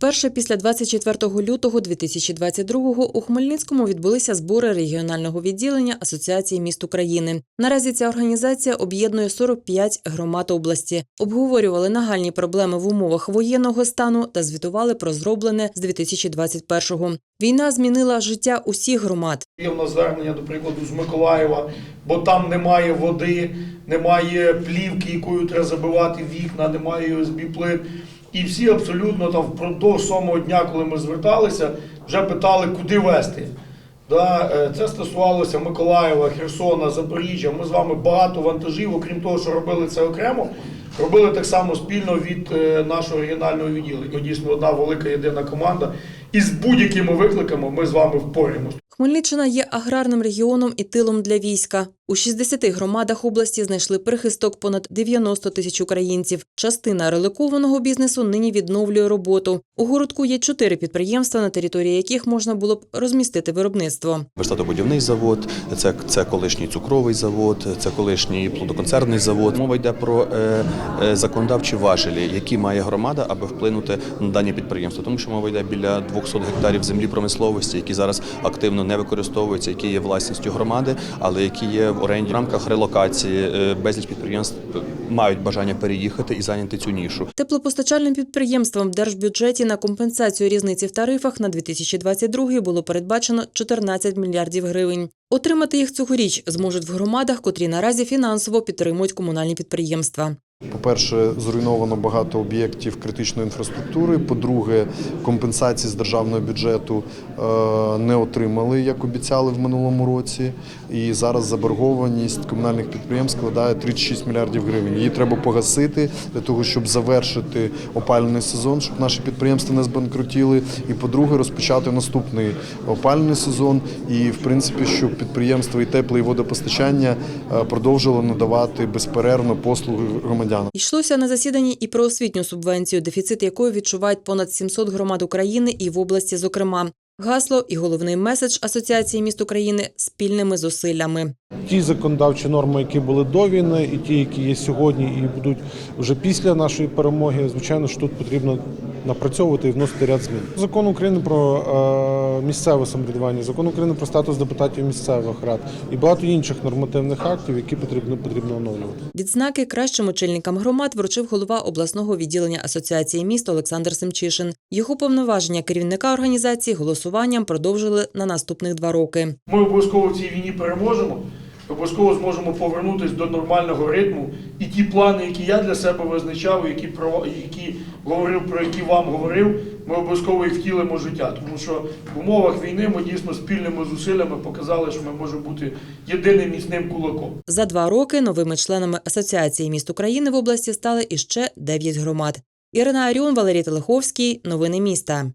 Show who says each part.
Speaker 1: Вперше після 24 лютого 2022 у Хмельницькому відбулися збори регіонального відділення Асоціації міст України. Наразі ця організація об'єднує 45 громад області. Обговорювали нагальні проблеми в умовах воєнного стану та звітували про зроблене з 2021-го. Війна змінила життя усіх громад.
Speaker 2: Є в нас звернення, до прикладу, з Миколаєва, бо там немає води, немає плівки, якою треба забивати вікна, немає USB плит. І всі абсолютно там впродовж самого дня, коли ми зверталися, вже питали, куди вести. Да, е, це стосувалося Миколаєва, Херсона, Запоріжжя. Ми з вами багато вантажів, окрім того, що робили це окремо, робили так само спільно від е, нашого регіонального відділення. Дійсно, одна велика єдина команда. І з будь-якими викликами ми з вами впораємося.
Speaker 1: Хмельниччина є аграрним регіоном і тилом для війська. У 60 громадах області знайшли прихисток понад 90 тисяч українців. Частина реликованого бізнесу нині відновлює роботу. У городку є чотири підприємства, на території яких можна було б розмістити виробництво.
Speaker 3: Верстатобудівний завод, це, це колишній цукровий завод, це колишній плодоконцерний завод. Мова йде про е, е, законодавчі важелі, які має громада, аби вплинути на дані підприємства. Тому що мова йде біля 200 гектарів землі промисловості, які зараз активно не використовуються, які є власністю громади, але які є в оренді в рамках релокації. Е, безліч підприємств мають бажання переїхати і зайняти цю нішу.
Speaker 1: Теплопостачальним підприємствам в держбюджеті на компенсацію різниці в тарифах на 2022 було передбачено 14 мільярдів гривень. Отримати їх цьогоріч зможуть в громадах, котрі наразі фінансово підтримують комунальні підприємства.
Speaker 4: По-перше, зруйновано багато об'єктів критичної інфраструктури. По-друге, компенсації з державного бюджету е, не отримали, як обіцяли в минулому році. І зараз заборгованість комунальних підприємств складає 36 мільярдів гривень. Її треба погасити для того, щоб завершити опалювальний сезон, щоб наші підприємства не збанкрутіли. І по-друге, розпочати наступний опалювальний сезон. І в принципі, щоб підприємства і тепле, і водопостачання е, продовжило надавати безперервно послуги громадянам.
Speaker 1: Йшлося на засіданні і про освітню субвенцію, дефіцит якої відчувають понад 700 громад України і в області, зокрема. Гасло і головний меседж Асоціації міст України спільними зусиллями.
Speaker 5: Ті законодавчі норми, які були до війни, і ті, які є сьогодні, і будуть вже після нашої перемоги, звичайно, що тут потрібно напрацьовувати і вносити ряд змін. Закон України про е, місцеве самоврядування, закон України про статус депутатів місцевих рад і багато інших нормативних актів, які потрібно потрібно оновлювати.
Speaker 1: Відзнаки кращим очільникам громад вручив голова обласного відділення Асоціації міст Олександр Семчишин. Його повноваження керівника організації голосуванням продовжили на наступних два роки.
Speaker 2: Ми обов'язково в цій війні переможемо, обов'язково зможемо повернутися до нормального ритму. І ті плани, які я для себе визначав, які про які говорив, про які вам говорив, ми обов'язково їх втілимо життя. Тому що в умовах війни ми дійсно спільними зусиллями показали, що ми можемо бути єдиним міцним кулаком.
Speaker 1: За два роки новими членами Асоціації міст України в області стали іще дев'ять громад. Ірина Аріон, Валерій Телеховський. Новини міста.